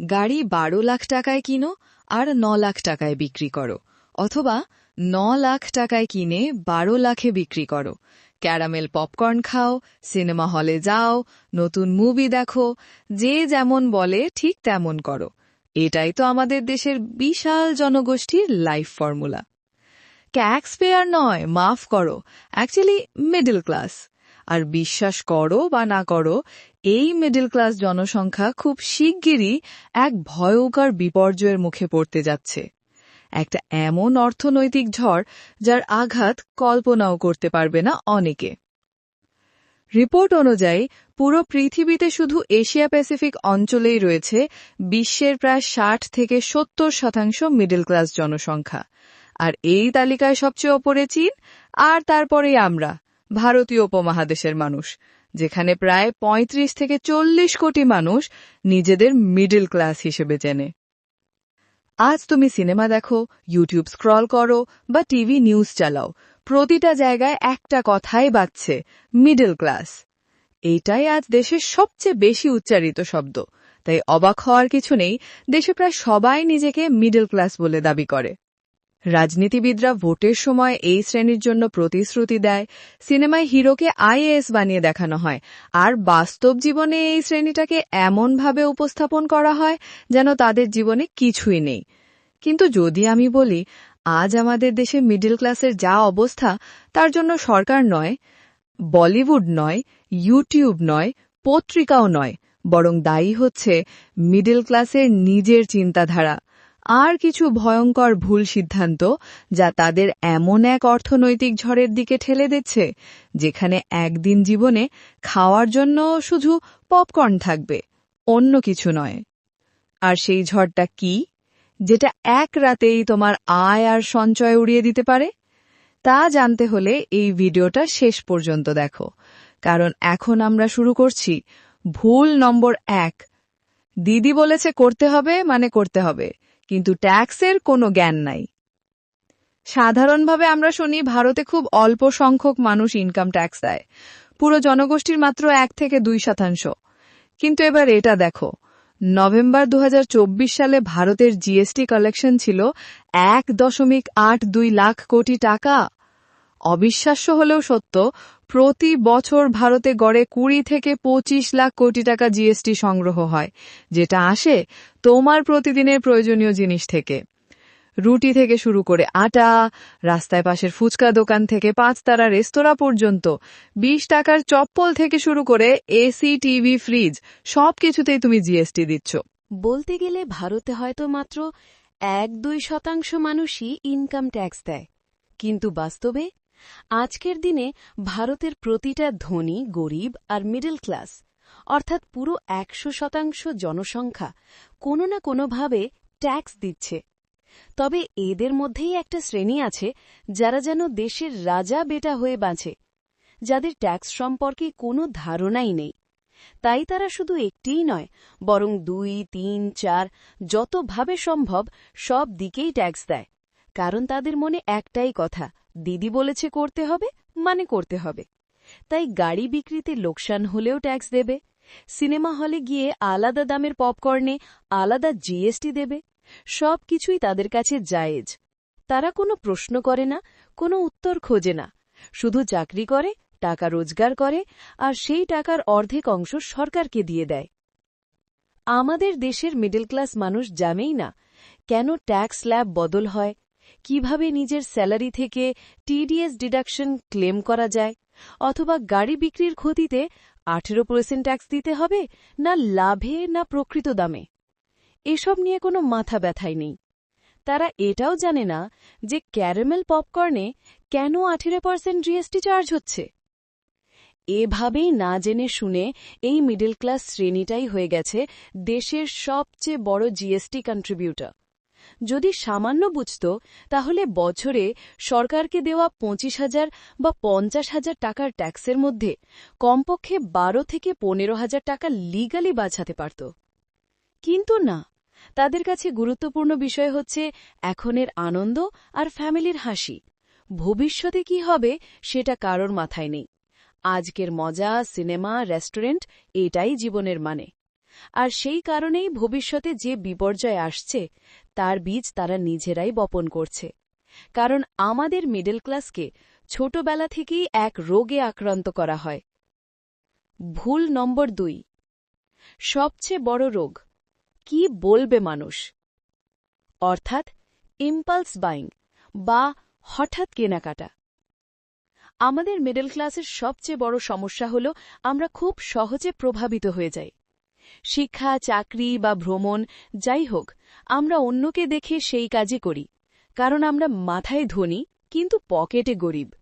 গাড়ি বারো লাখ টাকায় কিনো আর ন লাখ টাকায় বিক্রি করো, অথবা ন লাখ টাকায় কিনে বারো লাখে বিক্রি করো। ক্যারামেল পপকর্ন খাও, সিনেমা হলে যাও, নতুন মুভি দেখো, যে যেমন বলে ঠিক তেমন করো। এটাই তো আমাদের দেশের বিশাল জনগোষ্ঠীর লাইফ ফর্মুলা। ট্যাক্স পেয়ার নয়, মাফ করো অ্যাকচুয়ালি মিডল ক্লাস আর বিশ্বাস করো বা না করো, এই মিডল ক্লাস জনসংখ্যা খুব শিগগিরই এক ভয়ঙ্কর বিপর্যয়ের মুখে পড়তে যাচ্ছে। একটা এমন অর্থনৈতিক ঝড় যার আঘাত কল্পনাও করতে পারবে না অনেকে। রিপোর্ট অনুযায়ী, পুরো পৃথিবীতে শুধু এশিয়া প্যাসিফিক অঞ্চলেই রয়েছে বিশ্বের প্রায় ষাট থেকে সত্তর শতাংশ মিডল ক্লাস জনসংখ্যা। আর এই তালিকায় সবচেয়ে ওপরে চীন, আর তারপরেই আমরা। ভারতীয় উপমহাদেশের মানুষ, যেখানে প্রায় ৩৫ থেকে চল্লিশ কোটি মানুষ নিজেদের মিডল ক্লাস হিসেবে চেনে। আজ তুমি সিনেমা দেখো ইউটিউব স্ক্রল করো বা টিভি নিউজ চালাও। প্রতিটা জায়গায় একটা কথাই বাজছে মিডল ক্লাস এইটাই আজ দেশের সবচেয়ে বেশি উচ্চারিত শব্দ। তাই অবাক হওয়ার কিছু নেই, দেশে প্রায় সবাই নিজেকে মিডল ক্লাস বলে দাবি করে। রাজনীতিবিদরা ভোটের সময় এই শ্রেণির জন্য প্রতিশ্রুতি দেয়। সিনেমায় হিরোকে আইএএস বানিয়ে দেখানো হয়। আর বাস্তব জীবনে এই শ্রেণীটাকে এমনভাবে উপস্থাপন করা হয় যেন তাদের জীবনে কিছুই নেই। কিন্তু যদি আমি বলি, আজ আমাদের দেশে মিডল ক্লাসের যা অবস্থা, তার জন্য সরকার নয়, বলিউড নয়, ইউটিউব নয়, পত্রিকাও নয়, বরং দায়ী হচ্ছে মিডল ক্লাসের নিজের চিন্তাধারা। আর কিছু ভয়ঙ্কর ভুল সিদ্ধান্ত যা তাদের এমন এক অর্থনৈতিক ঝড়ের দিকে ঠেলে দিচ্ছে, যেখানে একদিন জীবনে খাওয়ার জন্য শুধু পপকর্ন থাকবে, অন্য কিছু নয়। আর সেই ঝড়টা কি, যেটা এক রাতেই তোমার আয় আর সঞ্চয় উড়িয়ে দিতে পারে? তা জানতে হলে এই ভিডিওটা শেষ পর্যন্ত দেখো, কারণ এখন আমরা শুরু করছি ভুল নম্বর এক। দিদি বলেছে করতে হবে মানে করতে হবে। কিন্তু ট্যাক্সের কোনো জ্ঞান নাই। সাধারণভাবে আমরা শুনি ভারতে খুব অল্প সংখ্যক মানুষ ইনকাম ট্যাক্স দেয়। পুরো জনগোষ্ঠীর মাত্র এক থেকে দুই শতাংশ। কিন্তু এবার এটা দেখো, নভেম্বর দু হাজার চব্বিশ সালে ভারতের জিএসটি কালেকশন ছিল এক দশমিক আট দুই লাখ কোটি টাকা। অবিশ্বাস্য হলেও সত্য প্রতি বছর ভারতে গড়ে কুড়ি থেকে পঁচিশ লাখ কোটি টাকা জিএসটি সংগ্রহ হয়, যেটা আসে তোমার প্রতিদিনের প্রয়োজনীয় জিনিস থেকে। রুটি থেকে শুরু করে আটা, রাস্তায় পাশের ফুচকা দোকান থেকে পাঁচতারা রেস্তোরাঁ পর্যন্ত ২০ টাকার চপ্পল থেকে শুরু করে এসি, টিভি, ফ্রিজ সব কিছুতেই তুমি জিএসটি দিচ্ছ। বলতে গেলে ভারতে হয়তো মাত্র এক দুই শতাংশ মানুষই ইনকাম ট্যাক্স দেয়। কিন্তু বাস্তবে আজকের দিনে ভারতের প্রতিটা ধনী, গরিব আর মিডল ক্লাস, অর্থাৎ পুরো একশো শতাংশ জনসংখ্যা কোনো না কোনোভাবে ট্যাক্স দিচ্ছে। তবে এদের মধ্যেই একটা শ্রেণি আছে যারা যেন দেশের রাজা বেটা হয়ে বাঁচে, যাদের ট্যাক্স সম্পর্কে কোনো ধারণাই নেই। তাই তারা শুধু একটিই নয়, বরং দুই, তিন, চার, যতভাবে সম্ভব সব দিকেই ট্যাক্স দেয়, কারণ তাদের মনে একটাই কথা দিদি বলেছে করতে হবে মানে করতে হবে। তাই গাড়ি বিক্রিতে লোকসান হলেও ট্যাক্স দেবে। সিনেমা হলে গিয়ে আলাদা দামের পপকর্নে, আলাদা জিএসটি দেবে। সব কিছুই তাদের কাছে জায়েজ। তারা কোনো প্রশ্ন করে না, কোনো উত্তর খোঁজে না। শুধু চাকরি করে, টাকা রোজগার করে, আর সেই টাকার অর্ধেক অংশ সরকারকে দিয়ে দেয়। আমাদের দেশের মিডল ক্লাস মানুষ জানেই না কেন ট্যাক্স স্ল্যাব বদল হয় কীভাবে নিজের স্যালারি থেকে টিডিএস ডিডাকশন ক্লেম করা যায়? অথবা গাড়ি বিক্রির ক্ষতিতে আঠেরো পার্সেন্ট ট্যাক্স দিতে হবে না লাভে না প্রকৃত দামে? এসব নিয়ে কোনো মাথা ব্যথাই নেই। তারা এটাও জানে না যে ক্যারামেল পপকর্নে কেন আঠেরো পার্সেন্ট জিএসটি চার্জ হচ্ছে। এভাবেই না জেনে শুনে এই মিডল ক্লাস শ্রেণীটাই হয়ে গেছে দেশের সবচেয়ে বড় জিএসটি কন্ট্রিবিউটর। যদি সামান্য বুঝত, তাহলে বছরে সরকারকে দেওয়া পঁচিশ হাজার বা পঞ্চাশ হাজার টাকার ট্যাক্সের মধ্যে কমপক্ষে বারো থেকে পনেরো হাজার টাকা লিগালি বাঁচাতে পারত। কিন্তু না, তাদের কাছে গুরুত্বপূর্ণ বিষয় হচ্ছে এখনের আনন্দ আর ফ্যামিলির হাসি। ভবিষ্যতে কি হবে সেটা কারোর মাথায় নেই। আজকের মজা, সিনেমা, রেস্টুরেন্ট, এটাই জীবনের মানে। আর সেই কারণেই ভবিষ্যতে যে বিপর্যয় আসছে, তার বীজ তারা নিজেরাই বপন করছে। কারণ আমাদের মিডল ক্লাসকে ছোটবেলা থেকেই এক রোগে আক্রান্ত করা হয়। ভুল নম্বর দুই, সবচেয়ে বড় রোগ, কি বলবে মানুষ? অর্থাৎ ইম্পালস বাইং বা হঠাৎ কেনাকাটা। আমাদের মিডল ক্লাসের সবচেয়ে বড় সমস্যা হল আমরা খুব সহজে প্রভাবিত হয়ে যাই। শিক্ষা, চাকরি বা ভ্রমণ, যাই হোক, আমরা অন্যকে দেখে সেই কাজই করি। কারণ আমরা মাথায় ধনী, কিন্তু পকেটে গরিব।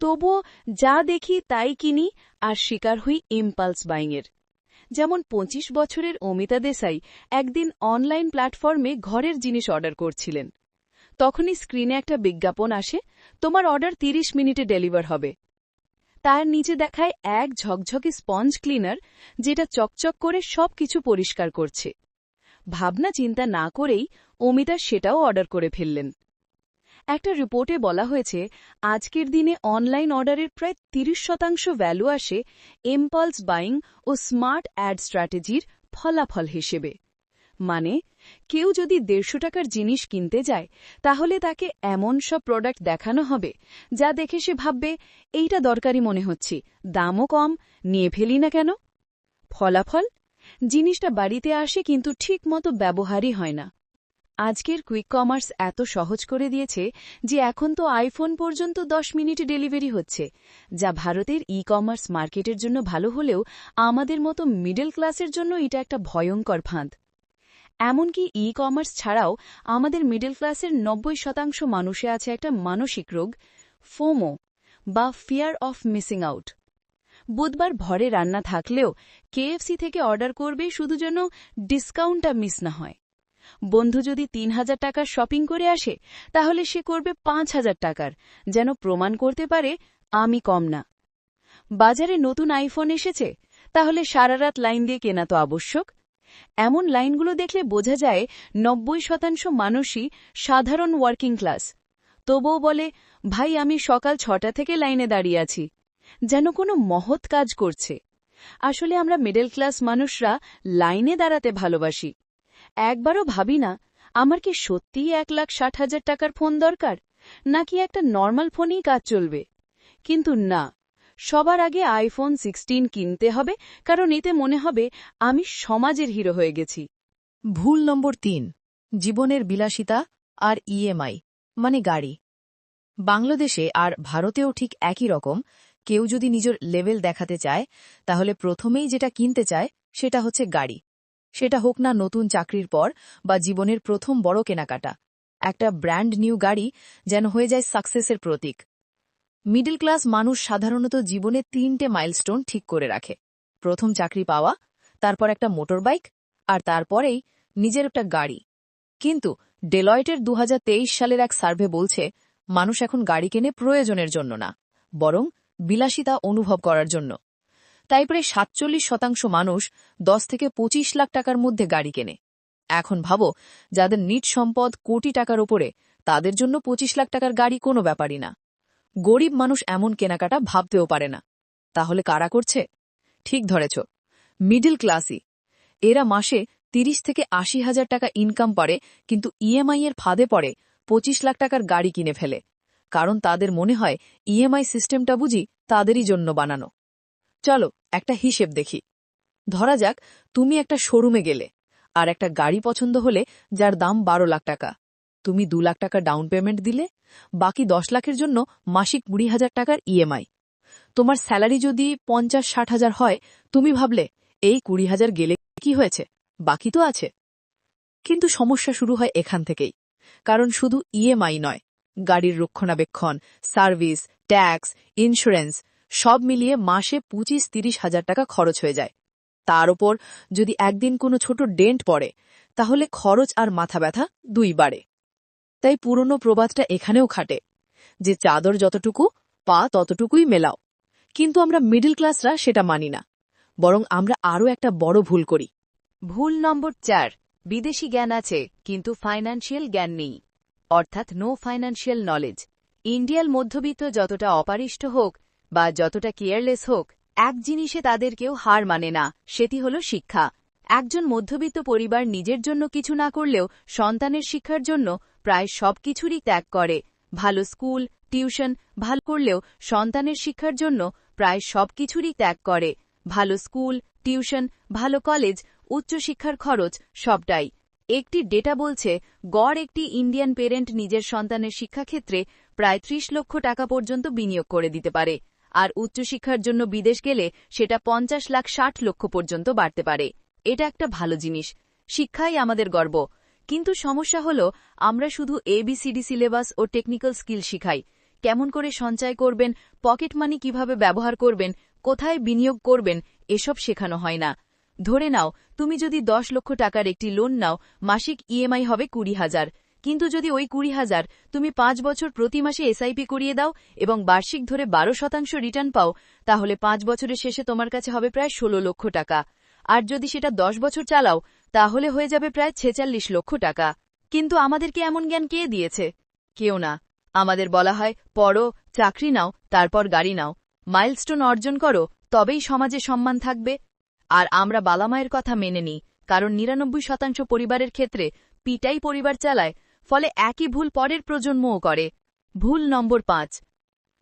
তবুও যা দেখি তাই কিনি আর শিকার হই ইম্পালস বাইংয়ের। যেমন ২৫ বছরের অমিতা দেসাই একদিন অনলাইন প্ল্যাটফর্মে ঘরের জিনিস অর্ডার করছিলেন। তখনই স্ক্রিনে একটা বিজ্ঞাপন আসে, তোমার অর্ডার ৩০ মিনিটে ডেলিভার হবে। তার নিচে দেখায় এক ঝকঝকে স্পঞ্জ ক্লিনার, যেটা চকচক করে সবকিছু পরিষ্কার করছে। ভাবনা চিন্তা না করেই অমিতা সেটাও অর্ডার করে ফেললেন। একটা রিপোর্টে বলা হয়েছে, আজকের দিনে অনলাইন অর্ডারের প্রায় ৩০ শতাংশ ভ্যালু আসে এম্পালস বাইং ও স্মার্ট অ্যাড স্ট্র্যাটেজির ফলাফল হিসেবে। মানে কেউ যদি দেড়শো টাকার জিনিস কিনতে যায়, তাহলে তাকে এমন সব প্রোডাক্ট দেখানো হবে, যা দেখে সে ভাববে, এইটা দরকারি মনে হচ্ছে, দামও কম, নিয়ে ফেলি না কেন? ফলাফল? জিনিসটা বাড়িতে আসে কিন্তু ঠিকমতো ব্যবহারই হয় না। আজকের কুইক কমার্স এত সহজ করে দিয়েছে যে এখন তো আইফোন পর্যন্ত দশ মিনিটে ডেলিভারি হচ্ছে, যা ভারতের ই কমার্স মার্কেটের জন্য ভালো হলেও আমাদের মতো মিডল ক্লাসের জন্য এটা একটা ভয়ঙ্কর ফাঁদ। এমনকি ই কমার্স ছাড়াও আমাদের মিডল ক্লাসের নব্বই শতাংশ মানুষে আছে একটা মানসিক রোগ, ফোমো, বা ফিয়ার অফ মিসিং আউট বুধবার ভরে রান্না থাকলেও কেএফসি থেকে অর্ডার করবে শুধু যেন ডিসকাউন্টটা মিস না হয়। বন্ধু যদি তিন হাজার টাকার শপিং করে আসে, তাহলে সে করবে পাঁচ হাজার টাকার, যেন প্রমাণ করতে পারে আমি কম না। বাজারে নতুন আইফোন এসেছে, তাহলে সারা রাত লাইন দিয়ে কেনা তো আবশ্যক। এমন লাইনগুলো দেখলে বোঝা যায় নব্বই শতাংশ মানুষই সাধারণ ওয়ার্কিং ক্লাস তবুও বলে, ভাই, আমি সকাল ছটা থেকে লাইনে দাঁড়িয়ে আছি। যেন কোনো মহৎ কাজ করছে। আসলে আমরা মিডল ক্লাস মানুষরা লাইনে দাঁড়াতে ভালোবাসি। একবারও ভাবি না, আমার কি সত্যিই এক লাখ ষাট হাজার টাকার ফোন দরকার? নাকি একটা নর্মাল ফোনেই কাজ চলবে? কিন্তু না সবার আগে আইফোন সিক্সটিন কিনতে হবে, কারণ এতে মনে হবে আমি সমাজের হিরো হয়ে গেছি। ভুল নম্বর তিন, জীবনের বিলাসিতা আর ইএমআই মানে গাড়ি। বাংলাদেশে আর ভারতেও ঠিক একই রকম, কেউ যদি নিজের লেভেল দেখাতে চায়, তাহলে প্রথমেই যেটা কিনতে চায়, সেটা হচ্ছে গাড়ি। সেটা হোক না নতুন চাকরির পর বা জীবনের প্রথম বড় কেনাকাটা। একটা ব্র্যান্ড নিউ গাড়ি যেন হয়ে যায় সাকসেসের প্রতীক। মিডল ক্লাস মানুষ সাধারণত জীবনে তিনটে মাইলস্টোন ঠিক করে রাখে। প্রথম চাকরি পাওয়া, তারপর একটা মোটর বাইক আর তারপরেই নিজের একটা গাড়ি। কিন্তু ডেলয়েটের দু হাজার তেইশ সালের এক সার্ভে বলছে, মানুষ এখন গাড়ি কেনে প্রয়োজনের জন্য না, বরং বিলাসিতা অনুভব করার জন্য। তাই প্রায় সাতচল্লিশ শতাংশ মানুষ দশ থেকে ২৫ লাখ টাকার মধ্যে গাড়ি কেনে। এখন ভাবো, যাদের নিট সম্পদ কোটি টাকার ওপরে তাদের জন্য ২৫ লাখ টাকার গাড়ি কোনো ব্যাপারই না। গরিব মানুষ এমন কেনাকাটা ভাবতেও পারে না। তাহলে কারা করছে? ঠিক ধরেছ মিডল ক্লাসই এরা মাসে ৩০ থেকে আশি হাজার টাকা ইনকাম পারে, কিন্তু ইএমআই এর ফাঁদে পড়ে ২৫ লাখ টাকার গাড়ি কিনে ফেলে। কারণ তাদের মনে হয় ইএমআই সিস্টেমটা বুঝি তাদেরই জন্য বানানো। চলো, একটা হিসেব দেখি। ধরা যাক, তুমি একটা শোরুমে গেলে, আর একটা গাড়ি পছন্দ হলে, যার দাম বারো লাখ টাকা। তুমি দু লাখ টাকা ডাউন পেমেন্ট দিলে বাকি দশ লাখের জন্য মাসিক কুড়ি হাজার টাকার ইএমআই তোমার স্যালারি যদি পঞ্চাশ, ষাট হাজার হয়, তুমি ভাবলে, এই কুড়ি হাজার গেলে কি হয়েছে? বাকি তো আছে। কিন্তু সমস্যা শুরু হয় এখান থেকেই। কারণ শুধু ইএমআই নয়, গাড়ির রক্ষণাবেক্ষণ, সার্ভিস, ট্যাক্স, ইন্স্যুরেন্স, সব মিলিয়ে মাসে পঁচিশ, তিরিশ হাজার টাকা খরচ হয়ে যায়। তার ওপর যদি একদিন কোনো ছোট ডেন্ট পড়ে, তাহলে খরচ আর মাথা ব্যথা দুই বাড়ে। তাই পুরনো প্রবাদটা এখানেও খাটে, যে চাদর যতটুকু, পা ততটুকুই মেলাও। কিন্তু আমরা মিডল ক্লাসরা সেটা মানি না, বরং আমরা আরও একটা বড় ভুল করি। ভুল নম্বর চার, বিদেশি জ্ঞান আছে, কিন্তু ফাইন্যান্সিয়াল জ্ঞান নেই। অর্থাৎ নো ফাইন্যান্সিয়াল নলেজ ইন্ডিয়াল মধ্যবিত্ত যতটা অপারিষ্ট হোক, বা যতটা কেয়ারলেস হোক, এক জিনিসে তাদের কেউ হার মানে না, সেটি হল শিক্ষা। একজন মধ্যবিত্ত পরিবার নিজের জন্য কিছু না করলেও সন্তানের শিক্ষার জন্য প্রায় সব কিছুরই ত্যাগ করে। ভালো স্কুল, টিউশন, ভালো করলেও সন্তানের শিক্ষার জন্য প্রায় সব কিছুরই ত্যাগ করে। ভালো স্কুল, টিউশন, ভালো কলেজ, উচ্চশিক্ষার খরচ সবটাই। একটি ডেটা বলছে, গড় একটি ইন্ডিয়ান পেরেন্ট নিজের সন্তানের শিক্ষাক্ষেত্রে প্রায় ত্রিশ লক্ষ টাকা পর্যন্ত বিনিয়োগ করে দিতে পারে। আর উচ্চশিক্ষার জন্য বিদেশ গেলে সেটা পঞ্চাশ লাখ ষাট লক্ষ পর্যন্ত বাড়তে পারে। এটা একটা ভালো জিনিস। শিক্ষাই আমাদের গর্ব। কিন্তু সমস্যা হল, আমরা শুধু এবিসিডি সিলেবাস ও টেকনিক্যাল স্কিল শিখাই। কেমন করে সঞ্চয় করবেন পকেট মানি কীভাবে ব্যবহার করবেন, কোথায় বিনিয়োগ করবেন, এসব শেখানো হয় না। ধরে নাও, তুমি যদি দশ লক্ষ টাকার একটি লোন নাও, মাসিক ইএমআই হবে কুড়ি হাজার। কিন্তু যদি ওই কুড়ি হাজার তুমি পাঁচ বছর প্রতি মাসে এসআইপি করিয়ে দাও এবং বার্ষিক ধরে বারো শতাংশ রিটার্ন পাও, তাহলে পাঁচ বছরের শেষে তোমার কাছে হবে প্রায় ষোলো লক্ষ টাকা। আর যদি সেটা দশ বছর চালাও তাহলে হয়ে যাবে প্রায় ছেচল্লিশ লক্ষ টাকা। কিন্তু আমাদেরকে এমন জ্ঞান কে দিয়েছে? কেউ না। আমাদের বলা হয়, পড়ো, চাকরি নাও, তারপর গাড়ি নাও। মাইলস্টোন অর্জন করো, তবেই সমাজে সম্মান থাকবে। আর আমরা বালামায়ের কথা মেনে নিই, কারণ নিরানব্বই শতাংশ পরিবারের ক্ষেত্রে পিটাই পরিবার চালায়, ফলে একই ভুল পরের প্রজন্মও করে। ভুল নম্বর পাঁচ।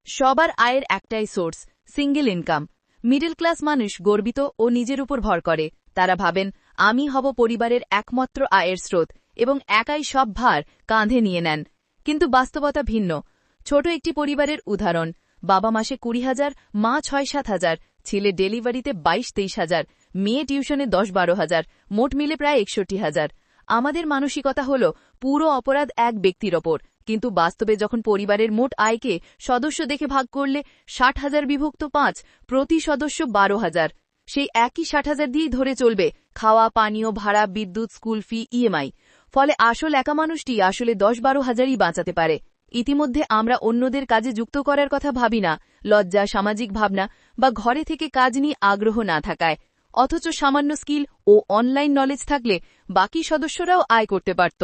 সবার আয়ের একটাই source, single income. Middle class মানুষ গর্বিত ও নিজের উপর ভর করে। তারা ভাবেন আমি হব পরিবারের একমাত্র আয়ের স্রোত এবং একাই সব ভার কাঁধে নিয়ে নেন। কিন্তু বাস্তবতা ভিন্ন। ছোট একটি পরিবারের উদাহরণ, বাবা মাসে কুড়ি হাজার, মা ছয় সাত হাজার, ছেলে ডেলিভারিতে বাইশ তেইশ হাজার, মেয়ে টিউশনে দশ বারো হাজার, মোট মিলে প্রায় একষট্টি হাজার। আমাদের মানসিকতা হল পুরো অপরাধ এক ব্যক্তির ওপর। কিন্তু বাস্তবে যখন পরিবারের মোট আয়কে সদস্য দেখে ভাগ করলে ষাট হাজার বিভক্ত পাঁচ, প্রতি সদস্য বারো হাজার। সেই একই ষাট হাজার দিয়েই ধরে চলবে। খাওয়া, পানীয়, ভাড়া, বিদ্যুৎ, স্কুল ফি, ইএমআই। ফলে আসল একা মানুষটি আসলে দশ বারো হাজারই বাঁচাতে পারে। ইতিমধ্যে আমরা অন্যদের কাজে যুক্ত করার কথা ভাবি না। লজ্জা, সামাজিক ভাবনা বা ঘরে থেকে কাজ নিয়ে আগ্রহ না থাকায়। অথচ সামান্য স্কিল ও অনলাইন নলেজ থাকলে বাকি সদস্যরাও আয় করতে পারত।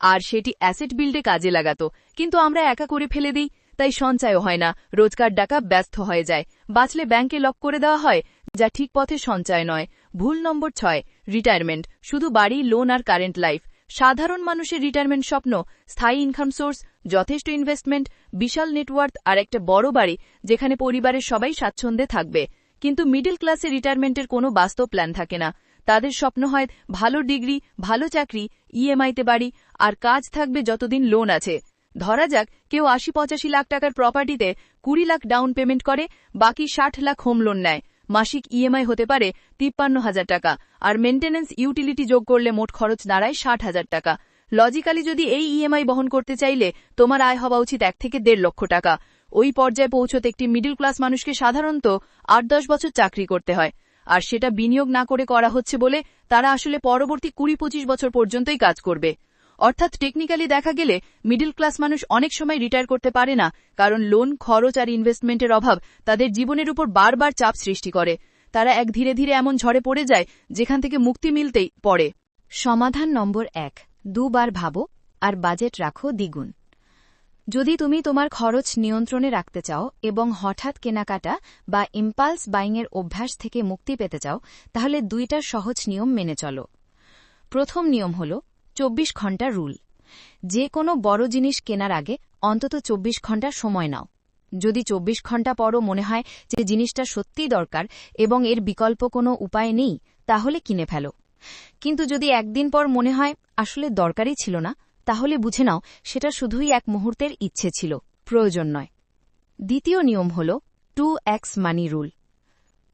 আর সেটি অ্যাসেট বিল্ডে কাজে লাগাত। কিন্তু আমরা একা করে ফেলে দিই, তাই সঞ্চয়ও হয় না। রোজগার ডাকা ব্যস্ত হয়ে যায়। বাঁচলে ব্যাংকে লক করে দেওয়া হয় যা ঠিক পথে সঞ্চয় নয়। ভুল নম্বর ছয় রিটায়ারমেন্ট শুধু বাড়ি লোন আর কারেন্ট লাইফ সাধারণ মানুষের রিটায়ারমেন্ট স্বপ্ন, স্থায়ী ইনকাম সোর্স যথেষ্ট ইনভেস্টমেন্ট বিশাল নেটওয়ার্থ আর একটা বড় বাড়ি যেখানে পরিবারের সবাই স্বাচ্ছন্দ্যে থাকবে। কিন্তু মিডল ক্লাসে রিটায়ারমেন্টের কোনো বাস্তব প্ল্যান থাকে না। তাদের স্বপ্ন হয় ভালো ডিগ্রি ভালো চাকরি ইএমআইতে বাড়ি, আর কাজ থাকবে যতদিন লোন আছে। ধরা যাক, কেউ আশি পঁচাশি লাখ টাকার প্রপার্টিতে কুড়ি লাখ ডাউন পেমেন্ট করে, বাকি ষাট লাখ হোম লোন নেয়। মাসিক ইএমআই হতে পারে তিপ্পান্ন হাজার টাকা, আর মেন্টেন্যান্স ইউটিলিটি যোগ করলে মোট খরচ দাঁড়ায় ষাট হাজার টাকা। লজিক্যালি যদি এই ইএমআই বহন করতে চাইলে, তোমার আয় হওয়া উচিত এক থেকে দেড় লক্ষ টাকা। ওই পর্যায়ে পৌঁছতে একটি মিডল ক্লাস মানুষকে সাধারণত আট দশ বছর চাকরি করতে হয়। আর সেটা বিনিয়োগ না করে করা হচ্ছে বলে তারা আসলে পরবর্তী কুড়ি পঁচিশ বছর পর্যন্তই কাজ করবে। অর্থাৎ টেকনিক্যালি দেখা গেলে মিডল ক্লাস মানুষ অনেক সময় রিটায়ার করতে পারে না, কারণ লোন খরচ আর ইনভেস্টমেন্টের অভাব তাদের জীবনের উপর বারবার চাপ সৃষ্টি করে। তারা এক ধীরে ধীরে এমন ঝড়ে পড়ে যায় যেখান থেকে মুক্তি মিলতেই পড়ে। সমাধান নম্বর এক, দুবার ভাবো আর বাজেট রাখো দ্বিগুণ। যদি তুমি তোমার খরচ নিয়ন্ত্রণে রাখতে চাও এবং হঠাৎ কেনাকাটা বা ইম্পালস বাইংয়ের অভ্যাস থেকে মুক্তি পেতে চাও, তাহলে দুইটা সহজ নিয়ম মেনে চলো। প্রথম নিয়ম হল চব্বিশ ঘণ্টা রুল। যে কোনো বড় জিনিস কেনার আগে অন্তত চব্বিশ ঘণ্টা সময় নাও। যদি চব্বিশ ঘণ্টা পরও মনে হয় যে জিনিসটা সত্যিই দরকার এবং এর বিকল্প কোনো উপায় নেই, তাহলে কিনে ফেলো। কিন্তু যদি একদিন পর মনে হয় আসলে দরকারই ছিল না, তাহলে বুঝে নাও সেটা শুধুই এক মুহূর্তের ইচ্ছে ছিল, প্রয়োজন নয়। দ্বিতীয় নিয়ম হল টু এক্স মানি রুল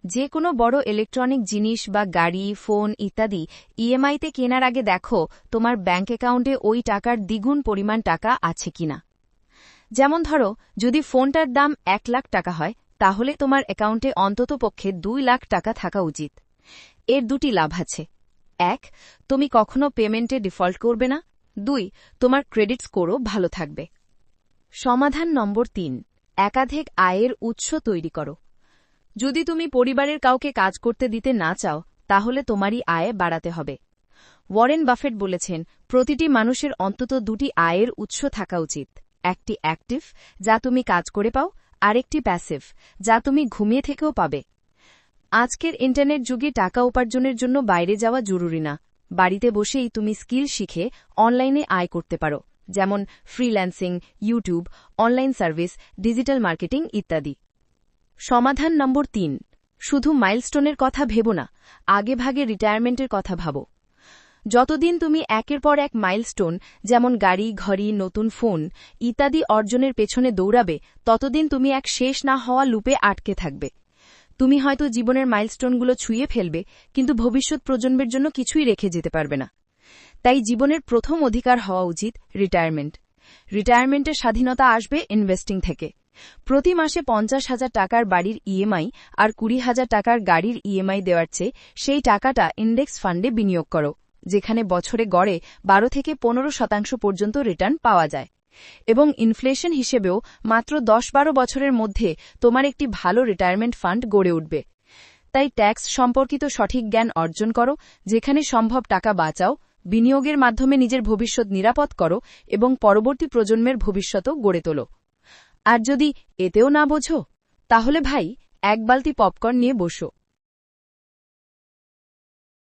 যে কোনো বড় ইলেকট্রনিক জিনিস বা গাড়ি ফোন ইত্যাদি ইএমআইতে কেনার আগে দেখো তোমার ব্যাঙ্ক অ্যাকাউন্টে ওই টাকার দ্বিগুণ পরিমাণ টাকা আছে কিনা। যেমন ধরো, যদি ফোনটার দাম এক লাখ টাকা হয়, তাহলে তোমার অ্যাকাউন্টে অন্তত পক্ষে দুই লাখ টাকা থাকা উচিত। এর দুটি লাভ আছে। এক, তুমি কখনো পেমেন্টে ডিফল্ট করবে না। দুই, তোমার ক্রেডিট স্কোরও ভালো থাকবে। সমাধান নম্বর তিন, একাধিক আয়ের উৎস তৈরি করো। যদি তুমি পরিবারের কাউকে কাজ করতে দিতে না চাও, তাহলে তোমারই আয় বাড়াতে হবে। ওয়ারেন বাফেট বলেছেন, প্রতিটি মানুষের অন্তত দুটি আয়ের উৎস থাকা উচিত। একটি অ্যাক্টিভ, যা তুমি কাজ করে পাও, আরেকটি প্যাসিভ, যা তুমি ঘুমিয়ে থেকেও পাবে। আজকের ইন্টারনেট যুগে টাকা উপার্জনের জন্য বাইরে যাওয়া জরুরি না। বাড়িতে বসেই তুমি স্কিল শিখে অনলাইনে আয় করতে পারো, যেমন freelancing, YouTube, online service, digital marketing ইত্যাদি। সমাধান নম্বর তিন। শুধু মাইলস্টোনের কথা ভেবো না আগে ভাগে রিটায়ারমেন্টের কথা ভাবো। যতদিন তুমি একের পর এক মাইলস্টোন, যেমন গাড়ি, ঘড়ি, নতুন ফোন, ইত্যাদি অর্জনের পেছনে দৌড়াবে, ততদিন তুমি এক শেষ না হওয়া লুপে আটকে থাকবে। তুমি হয়তো জীবনের মাইলস্টোনগুলো ছুঁয়ে ফেলবে, কিন্তু ভবিষ্যৎ প্রজন্মের জন্য কিছুই রেখে যেতে পারবে না। তাই জীবনের প্রথম অধিকার হওয়া উচিত রিটায়ারমেন্ট। রিটায়ারমেন্টের স্বাধীনতা আসবে ইনভেস্টিং থেকে। প্রতি মাসে পঞ্চাশ হাজার টাকার বাড়ির ইএমআই আর কুড়ি হাজার টাকার গাড়ির ইএমআই দেওয়ার চেয়ে সেই টাকাটা ইন্ডেক্স ফান্ডে বিনিয়োগ করো, যেখানে বছরে গড়ে বারো থেকে পনেরো শতাংশ পর্যন্ত রিটার্ন পাওয়া যায়। এবং ইনফ্লেশন হিসেবেও মাত্র দশ বারো বছরের মধ্যে তোমার একটি ভালো রিটায়ারমেন্ট ফান্ড গড়ে উঠবে। তাই ট্যাক্স সম্পর্কিত সঠিক জ্ঞান অর্জন করো, যেখানে সম্ভব টাকা বাঁচাও, বিনিয়োগের মাধ্যমে নিজের ভবিষ্যৎ নিরাপদ করো এবং পরবর্তী প্রজন্মের ভবিষ্যতও গড়ে তোলো। আর যদি এতেও না বোঝো তাহলে ভাই এক বালতি পপকর্ন নিয়ে বসো।